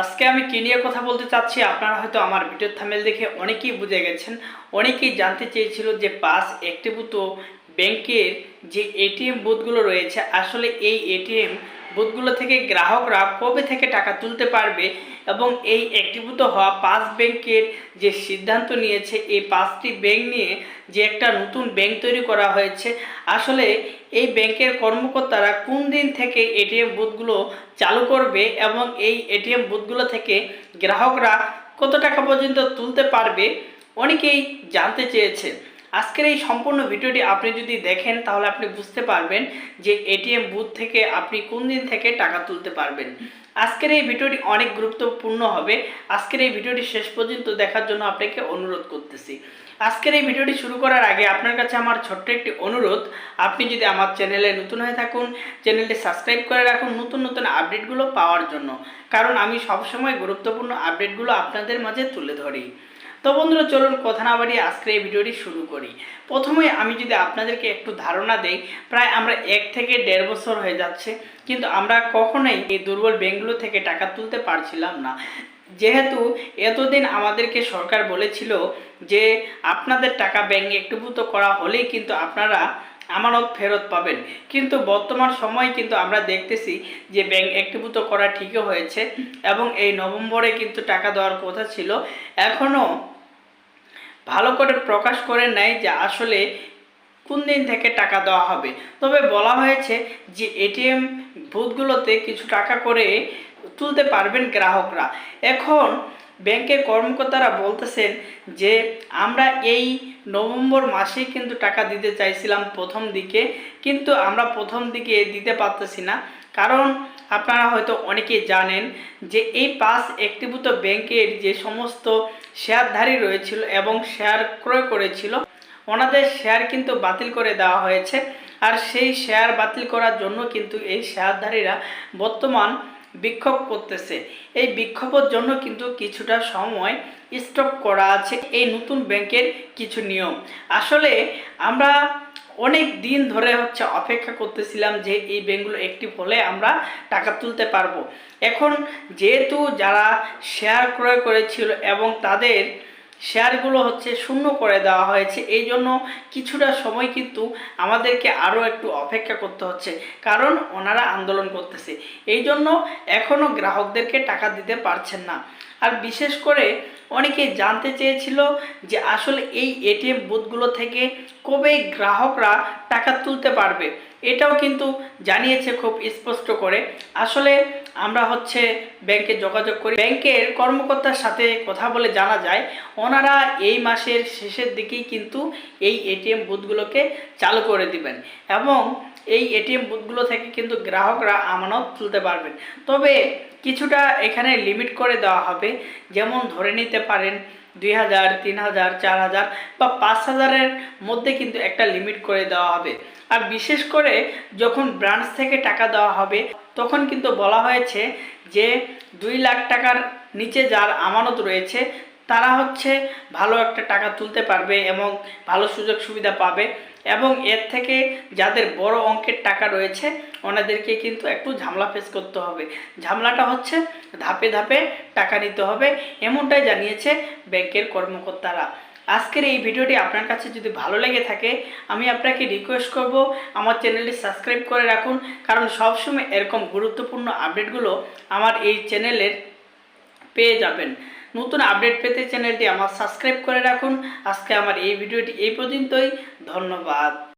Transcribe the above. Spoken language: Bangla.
আজকে আমি কি নিয়ে কথা বলতে চাচ্ছি, আপনারা হয়তো আমার ভিডিওর থামেল দেখে অনেকেই বুঝে গেছেন। অনেকেই জানতে চেয়েছিল যে পাস একটিভূত ব্যাংকের যে এটিএম বুথগুলো রয়েছে, আসলে এই এটিএম বুথগুলো থেকে গ্রাহকরা কবে থেকে টাকা তুলতে পারবে এবং এই একীভূত হওয়া পাঁচ ব্যাংকের যে সিদ্ধান্ত নিয়েছে, এই পাঁচটি ব্যাংক নিয়ে যে একটা নতুন ব্যাংক তৈরি করা হয়েছে, আসলে এই ব্যাংকের কর্মকর্তারা কোন দিন থেকে এটিএম বুথগুলো চালু করবে এবং এই এটিএম বুথগুলো থেকে গ্রাহকরা কত টাকা পর্যন্ত তুলতে পারবে, অনেকেই জানতে চেয়েছে। আজকের এই সম্পূর্ণ ভিডিওটি আপনি যদি দেখেন, তাহলে আপনি বুঝতে পারবেন যে এটিএম বুথ থেকে আপনি কোন দিন থেকে টাকা তুলতে পারবেন। আজকের এই ভিডিওটি অনেক গুরুত্বপূর্ণ হবে। আজকের এই ভিডিওটি শেষ পর্যন্ত দেখার জন্য আপনাকে অনুরোধ করতেছি। আজকের এই ভিডিওটি শুরু করার আগে আপনার কাছে আমার ছোট্ট একটি অনুরোধ। আপনি যদি আমার চ্যানেলে নতুন হয়ে থাকুন, চ্যানেলটি সাবস্ক্রাইব করে রাখুন নতুন নতুন আপডেটগুলো পাওয়ার জন্য। কারণ আমি সবসময় গুরুত্বপূর্ণ আপডেটগুলো আপনাদের মাঝে তুলে ধরি। তো বন্ধুরা, চলুন কথা না বাড়িয়ে আজকের এই ভিডিওটি শুরু করি। প্রথমে আমি যদি আপনাদেরকে একটু ধারণা দেই, প্রায় আমরা এক থেকে দেড় বছর হয়ে যাচ্ছে, কিন্তু আমরা কখনোই এই দুর্বল ব্যাঙ্কগুলো থেকে টাকা তুলতে পারছিলাম না। যেহেতু এতদিন আমাদেরকে সরকার বলেছিল যে, আপনাদের টাকা ব্যাঙ্কে একটুভূত করা হলেই কিন্তু আপনারা আমানত ফেরত পাবেন। কিন্তু বর্তমান সময় কিন্তু আমরা দেখতেছি যে ব্যাংক একীভূত করা ঠিকই হয়েছে এবং এই নভেম্বরে কিন্তু টাকা দেওয়ার কথা ছিল। এখনও ভালো করে প্রকাশ করে নেয় যে আসলে কোন দিন থেকে টাকা দেওয়া হবে। তবে বলা হয়েছে যে এটিএম বুথগুলোতে কিছু টাকা করে তুলতে পারবেন গ্রাহকরা। এখন ব্যাংকের কর্মকর্তারা বলতেছেন যে, আমরা এই নভেম্বর মাসে কিন্তু টাকা দিতে চাইছিলাম প্রথম দিকে, কিন্তু আমরা প্রথম দিকে দিতে পারতেছি না। কারণ আপনারা হয়তো অনেকেই জানেন যে এই পাঁচ একটিভূত ব্যাংকের যে সমস্ত শেয়ারধারী রয়েছিল এবং শেয়ার ক্রয় করেছিল, ওনাদের শেয়ার কিন্তু বাতিল করে দেওয়া হয়েছে। আর সেই শেয়ার বাতিল করার জন্য কিন্তু এই শেয়ারধারীরা বর্তমান বিক্ষোভ করতেছে। এই বিক্ষোভের জন্য কিন্তু কিছুটা সময় স্টপ করা আছে এই নতুন ব্যাংকের কিছু নিয়ম। আসলে আমরা অনেক দিন ধরে হচ্ছে অপেক্ষা করতেছিলাম যে এই ব্যাঙ্কগুলো একটি হলে আমরা টাকা তুলতে পারব। এখন যেহেতু যারা শেয়ার ক্রয় করেছিল এবং তাদের শেয়ারগুলো হচ্ছে শূন্য করে দেওয়া হয়েছে। এই জন্য কিছুটা সময় কিন্তু আমাদেরকে আরও একটু অপেক্ষা করতে হচ্ছে, কারণ ওনারা আন্দোলন করতেছে। এই জন্য এখনও গ্রাহকদেরকে টাকা দিতে পারছেন না। আর বিশেষ করে অনেকে জানতে চেয়েছিল যে আসলে এই এটিএম বুথগুলো থেকে কবে গ্রাহকরা টাকা তুলতে পারবে। এটাও কিন্তু জানিয়েছে খুব স্পষ্ট করে। আসলে আমরা হচ্ছে ব্যাংকে যোগাযোগ করি। ব্যাংকের কর্মকর্তার সাথে কথা বলে জানা যায়, ওনারা এই মাসের শেষের দিকেই কিন্তু এই এটিএম বুথগুলোকে চালু করে দিবেন এবং এই এটিএম বুথগুলো থেকে কিন্তু গ্রাহকরা আমানত তুলতে পারবেন। তবে কিছুটা এখানে লিমিট করে দেওয়া হবে। যেমন ধরে নিতে পারেন দুই হাজার, তিন হাজার, চার হাজার বা পাঁচ হাজারের মধ্যে কিন্তু একটা লিমিট করে দেওয়া হবে। আর বিশেষ করে যখন ব্রাঞ্চ থেকে টাকা দেওয়া হবে, তখন কিন্তু বলা হয়েছে যে দুই লাখ টাকার নিচে যার আমানত রয়েছে তারা হচ্ছে ভালো একটা টাকা তুলতে পারবে এবং ভালো সুযোগ সুবিধা পাবে এবং এর থেকে যাদের বড় অঙ্কের টাকা রয়েছে ওনাদেরকে কিন্তু একটু ঝামেলা ফেস করতে হবে। ঝামেলাটা হচ্ছে ধাপে ধাপে টাকা নিতে হবে এমনটাই জানিয়েছে ব্যাংকের কর্মকর্তারা। আজকের এই ভিডিওটি আপনার কাছে যদি ভালো লেগে থাকে, আমি আপনাকে রিকোয়েস্ট করব আমার চ্যানেলটি সাবস্ক্রাইব করে রাখুন, কারণ সবসময় এরকম গুরুত্বপূর্ণ আপডেটগুলো আমার এই চ্যানেলের পেয়ে যাবেন। নতুন আপডেট পেতে চ্যানেলটি আমার সাবস্ক্রাইব করে রাখুন। আজকে আমার এই ভিডিওটি এই পর্যন্তই। ধন্যবাদ।